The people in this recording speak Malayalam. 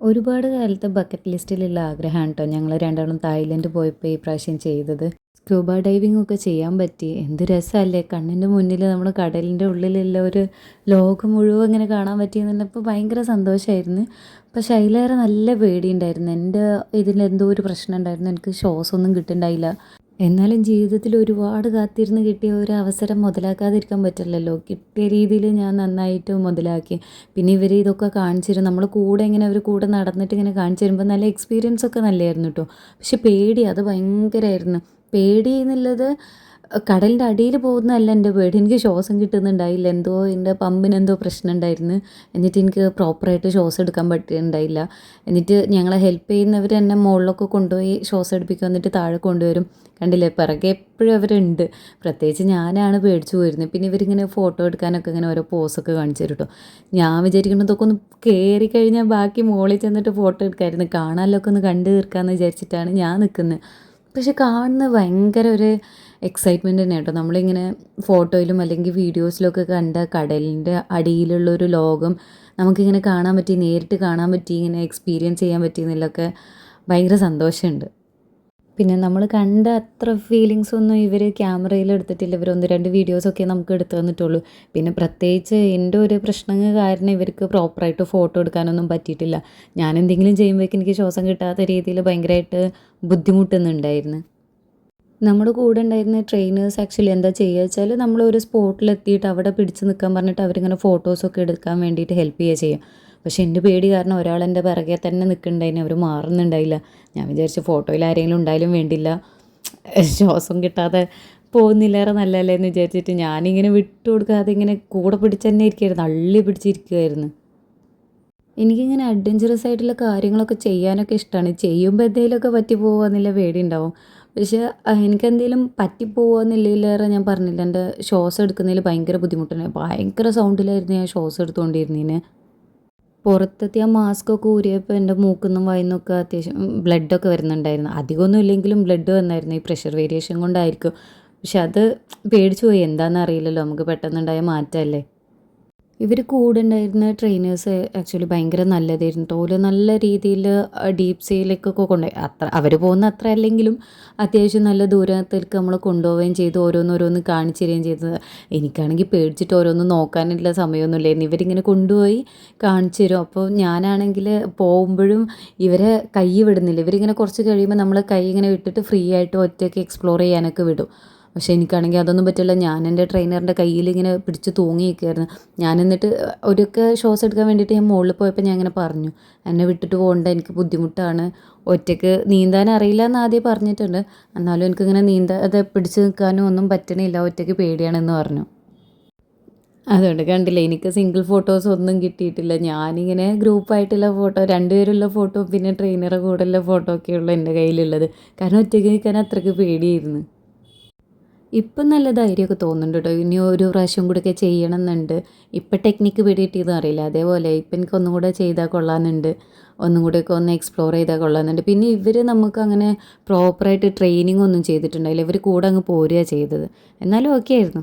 ഒരുപാട് കാലത്തെ ബക്കറ്റ് ലിസ്റ്റിലുള്ള ആഗ്രഹമാണ് കേട്ടോ ഞങ്ങൾ രണ്ടാളും തായ്ലൻഡ് പോയപ്പോൾ ഈ പ്രാവശ്യം ചെയ്തത്. സ്ക്യൂബ ഡൈവിംഗ് ഒക്കെ ചെയ്യാൻ പറ്റി. എന്ത് രസമല്ലേ കണ്ണിന്റെ മുന്നിൽ നമ്മൾ കടലിന്റെ ഉള്ളിലുള്ള ഒരു ലോകം മുഴുവൻ ഇങ്ങനെ കാണാൻ പറ്റിയെന്നുള്ളപ്പോൾ ഭയങ്കര സന്തോഷമായിരുന്നു പക്ഷേ അതിലേറെ നല്ല പേടിയുണ്ടായിരുന്നു. എന്റെ ഇതിലെന്തോ ഒരു പ്രശ്നം ഉണ്ടായിരുന്നു. എനിക്ക് ശ്വാസമൊന്നും കിട്ടുന്നുണ്ടായില്ല എന്നാലും ജീവിതത്തിൽ ഒരുപാട് കാത്തിരുന്ന് കിട്ടിയ ഒരു അവസരം മുതലാക്കാതിരിക്കാൻ പറ്റില്ലല്ലോ. കിട്ടിയ രീതിയിൽ ഞാൻ നന്നായിട്ട് മുതലാക്കി. പിന്നെ ഇവർ ഇതൊക്കെ കാണിച്ചിരുന്നു. നമ്മൾ കൂടെ ഇങ്ങനെ അവർ കൂടെ നടന്നിട്ട് ഇങ്ങനെ കാണിച്ചു തരുമ്പോൾ നല്ല എക്സ്പീരിയൻസ് ഒക്കെ നല്ലതായിരുന്നു കേട്ടോ പക്ഷെ പേടി അത് ഭയങ്കരമായിരുന്നു പേടി എന്നുള്ളത് കടലിന്റെ അടിയിൽ പോകുന്നതല്ല എന്റെ പേടി. എനിക്ക് ശ്വാസം കിട്ടുന്നുണ്ടായില്ല. എന്തോ എന്റെ പമ്പിന് എന്തോ പ്രശ്നം ഉണ്ടായിരുന്നു. എന്നിട്ട് എനിക്ക് പ്രോപ്പറായിട്ട് ശ്വാസം എടുക്കാൻ പറ്റുന്നുണ്ടായില്ല എന്നിട്ട് ഞങ്ങളെ ഹെൽപ്പ് ചെയ്യുന്നവർ എന്നെ മുകളിലൊക്കെ കൊണ്ടുപോയി ശ്വാസം എടുപ്പിക്കുക എന്നിട്ട് താഴെ കൊണ്ടുവരും. കണ്ടില്ലേ? പിറകെ എപ്പോഴും അവരുണ്ട്. പ്രത്യേകിച്ച് ഞാനാണ് പേടിച്ചു പോയിരുന്നത് പിന്നെ ഇവരിങ്ങനെ ഫോട്ടോ എടുക്കാനൊക്കെ ഇങ്ങനെ ഓരോ പോസൊക്കെ കാണിച്ചു തരും കേട്ടോ ഞാൻ വിചാരിക്കുന്നതൊക്കെ ഒന്ന് കയറി കഴിഞ്ഞാൽ ബാക്കി മുകളിൽ ചെന്നിട്ട് ഫോട്ടോ എടുക്കാമായിരുന്നു കാണാനൊക്കെ ഒന്ന് കണ്ടു തീർക്കാമെന്ന് വിചാരിച്ചിട്ടാണ് ഞാൻ നിൽക്കുന്നത് പക്ഷെ കാണുന്നത് ഭയങ്കര ഒരു എക്സൈറ്റ്മെന്റ് തന്നെ കേട്ടോ നമ്മളിങ്ങനെ ഫോട്ടോയിലും അല്ലെങ്കിൽ വീഡിയോസിലൊക്കെ കണ്ട കടലിന്റെ അടിയിലുള്ള ഒരു ലോകം നമുക്കിങ്ങനെ കാണാൻ പറ്റി നേരിട്ട് കാണാൻ പറ്റി ഇങ്ങനെ എക്സ്പീരിയൻസ് ചെയ്യാൻ പറ്റി എന്നുള്ളതൊക്കെ ഭയങ്കര സന്തോഷമുണ്ട്. പിന്നെ നമ്മൾ കണ്ട അത്ര ഫീലിങ്സ് ഒന്നും ഇവർ ക്യാമറയിൽ എടുത്തിട്ടില്ല. ഇവർ ഒന്ന് രണ്ട് വീഡിയോസൊക്കെ നമുക്ക് എടുത്തു തന്നിട്ടുള്ളൂ. പിന്നെ പ്രത്യേകിച്ച് എന്റെ ഒരു പ്രശ്നങ്ങൾ കാരണം ഇവർക്ക് പ്രോപ്പറായിട്ട് ഫോട്ടോ എടുക്കാനൊന്നും പറ്റിയിട്ടില്ല. ഞാൻ എന്തെങ്കിലും ചെയ്യുമ്പോഴേക്കും എനിക്ക് ശ്വാസം കിട്ടാത്ത രീതിയിൽ ഭയങ്കരമായിട്ട് ബുദ്ധിമുട്ടുന്നുണ്ടായിരുന്നു. നമ്മുടെ കൂടെ ഉണ്ടായിരുന്ന ട്രെയിനേഴ്സ് ആക്ച്വലി എന്താ ചെയ്യുക വെച്ചാൽ നമ്മൾ ഒരു സ്പോട്ടിലെത്തിയിട്ട് അവിടെ പിടിച്ച് നിൽക്കാൻ പറഞ്ഞിട്ട് അവരിങ്ങനെ ഫോട്ടോസൊക്കെ എടുക്കാൻ വേണ്ടിയിട്ട് ഹെൽപ്പ് ചെയ്യുക ചെയ്യുക. പക്ഷേ എന്റെ പേടി കാരണം ഒരാൾ എന്റെ പിറകെ തന്നെ നിൽക്കുന്നുണ്ടായിന് അവർ മാറുന്നുണ്ടായില്ല. ഞാൻ വിചാരിച്ചു ഫോട്ടോയിൽ ആരെങ്കിലും ഉണ്ടായാലും വേണ്ടില്ല. ശ്വാസം കിട്ടാതെ പോകുന്നില്ലേറെ നല്ലതല്ലേ എന്ന് വിചാരിച്ചിട്ട് ഞാനിങ്ങനെ വിട്ടു കൊടുക്കാതെ ഇങ്ങനെ കൂടെ പിടിച്ച് തന്നെ ഇരിക്കുമായിരുന്നു അള്ളി പിടിച്ചിരിക്കുമായിരുന്നു എനിക്കിങ്ങനെ അഡ്വഞ്ചറസ് ആയിട്ടുള്ള കാര്യങ്ങളൊക്കെ ചെയ്യാനൊക്കെ ഇഷ്ടമാണ് ചെയ്യുമ്പോൾ എന്തെങ്കിലുമൊക്കെ പറ്റി പോകുക പേടി ഉണ്ടാവും. പക്ഷേ എനിക്കെന്തെങ്കിലും പറ്റിപ്പോവുകയെന്നില്ലേറെ ഞാൻ പറഞ്ഞില്ല. എന്റെ ശ്വാസം എടുക്കുന്നതിൽ ഭയങ്കര ബുദ്ധിമുട്ടുണ്ട് ഭയങ്കര സൗണ്ടിലായിരുന്നു ഞാൻ ശ്വാസം എടുത്തുകൊണ്ടിരുന്നതിന്. പുറത്തെത്തി ആ മാസ്കൊക്കെ ഊരിയപ്പോൾ എന്റെ മൂക്കുന്നും വായിന്നൊക്കെ അത്യാവശ്യം ബ്ലഡൊക്കെ വരുന്നുണ്ടായിരുന്നു. അധികമൊന്നും ഇല്ലെങ്കിലും ബ്ലഡ് വന്നായിരുന്നു. ഈ പ്രഷർ വേരിയേഷൻ കൊണ്ടായിരിക്കും. പക്ഷെ അത് പേടിച്ചു പോയി. എന്താണെന്ന് അറിയില്ലല്ലോ. നമുക്ക് പെട്ടെന്നുണ്ടായ മാറ്റമല്ലേ? ഇവർ കൂടെ ഉണ്ടായിരുന്ന ട്രെയിനേഴ്സ് ആക്ച്വലി ഭയങ്കര നല്ലതായിരുന്നു തോൽ നല്ല രീതിയിൽ ഡീപ് സീയിലേക്കൊക്കെ കൊണ്ടുപോയി അത്ര അവർ പോകുന്ന അത്ര അല്ലെങ്കിലും അത്യാവശ്യം നല്ല ദൂരത്തേക്ക് നമ്മൾ കൊണ്ടുപോവുകയും ചെയ്തു ഓരോന്നോരോന്ന് കാണിച്ചു തരികയും ചെയ്തത് എനിക്കാണെങ്കിൽ പേടിച്ചിട്ട് ഓരോന്ന് നോക്കാനുള്ള സമയമൊന്നുമില്ലായിരുന്നു. ഇവരിങ്ങനെ കൊണ്ടുപോയി കാണിച്ചു തരും. അപ്പോൾ ഞാനാണെങ്കിൽ പോകുമ്പോഴും ഇവരെ കൈ വിടുന്നില്ല. ഇവരിങ്ങനെ കുറച്ച് കഴിയുമ്പോൾ നമ്മൾ കൈ ഇങ്ങനെ വിട്ടിട്ട് ഫ്രീ ആയിട്ട് ഒറ്റയ്ക്ക് എക്സ്പ്ലോർ ചെയ്യാനൊക്കെ വിടും. പക്ഷേ എനിക്കാണെങ്കിൽ അതൊന്നും പറ്റില്ല. ഞാൻ എന്റെ ട്രെയിനറിന്റെ കയ്യിൽ ഇങ്ങനെ പിടിച്ച് തൂങ്ങി നിൽക്കുകയായിരുന്നു ഞാൻ എന്നിട്ട് ഒരൊക്കെ ഷോസ് എടുക്കാൻ വേണ്ടിയിട്ട് ഞാൻ മുകളിൽ പോയപ്പോൾ ഞാൻ ഇങ്ങനെ പറഞ്ഞു. എന്നെ വിട്ടിട്ട് പോകണ്ട. എനിക്ക് ബുദ്ധിമുട്ടാണ്. ഒറ്റയ്ക്ക് നീന്താൻ അറിയില്ല എന്ന് ആദ്യം പറഞ്ഞിട്ടുണ്ട്. എന്നാലും എനിക്കിങ്ങനെ നീന്താതെ പിടിച്ച് നിൽക്കാനും ഒന്നും പറ്റണില്ല. ഒറ്റയ്ക്ക് പേടിയാണെന്ന് പറഞ്ഞു. അതുകൊണ്ട് കണ്ടില്ല എനിക്ക് സിംഗിൾ ഫോട്ടോസ് ഒന്നും കിട്ടിയിട്ടില്ല. ഞാനിങ്ങനെ ഗ്രൂപ്പായിട്ടുള്ള ഫോട്ടോ രണ്ടുപേരുള്ള ഫോട്ടോ പിന്നെ ട്രെയിനറെ കൂടെയുള്ള ഫോട്ടോ ഒക്കെയുള്ളൂ എന്റെ കയ്യിലുള്ളത്. കാരണം ഒറ്റയ്ക്ക് നിൽക്കാൻ അത്രയ്ക്ക് പേടിയായിരുന്നു. ഇപ്പം നല്ല ധൈര്യമൊക്കെ തോന്നുന്നുണ്ട് കേട്ടോ. ഇനി ഒരു പ്രാവശ്യം കൂടെയൊക്കെ ചെയ്യണം എന്നുണ്ട് ഇപ്പം ടെക്നിക്ക് പിടിയിട്ടിയതും അറിയില്ല. അതേപോലെ ഇപ്പം എനിക്ക് ഒന്നും കൂടെ ചെയ്താൽ കൊള്ളാമെന്നുണ്ട്. ഒന്നും കൂടെയൊക്കെ ഒന്ന് എക്സ്പ്ലോർ ചെയ്താൽ കൊള്ളാമെന്നുണ്ട്. പിന്നെ ഇവർ നമുക്ക് അങ്ങനെ പ്രോപ്പറായിട്ട് ട്രെയിനിങ് ഒന്നും ചെയ്തിട്ടുണ്ടായില്ല. ഇവർ കൂടെ അങ്ങ് പോരുക ചെയ്തത്. എന്നാലും ഓക്കെ ആയിരുന്നു.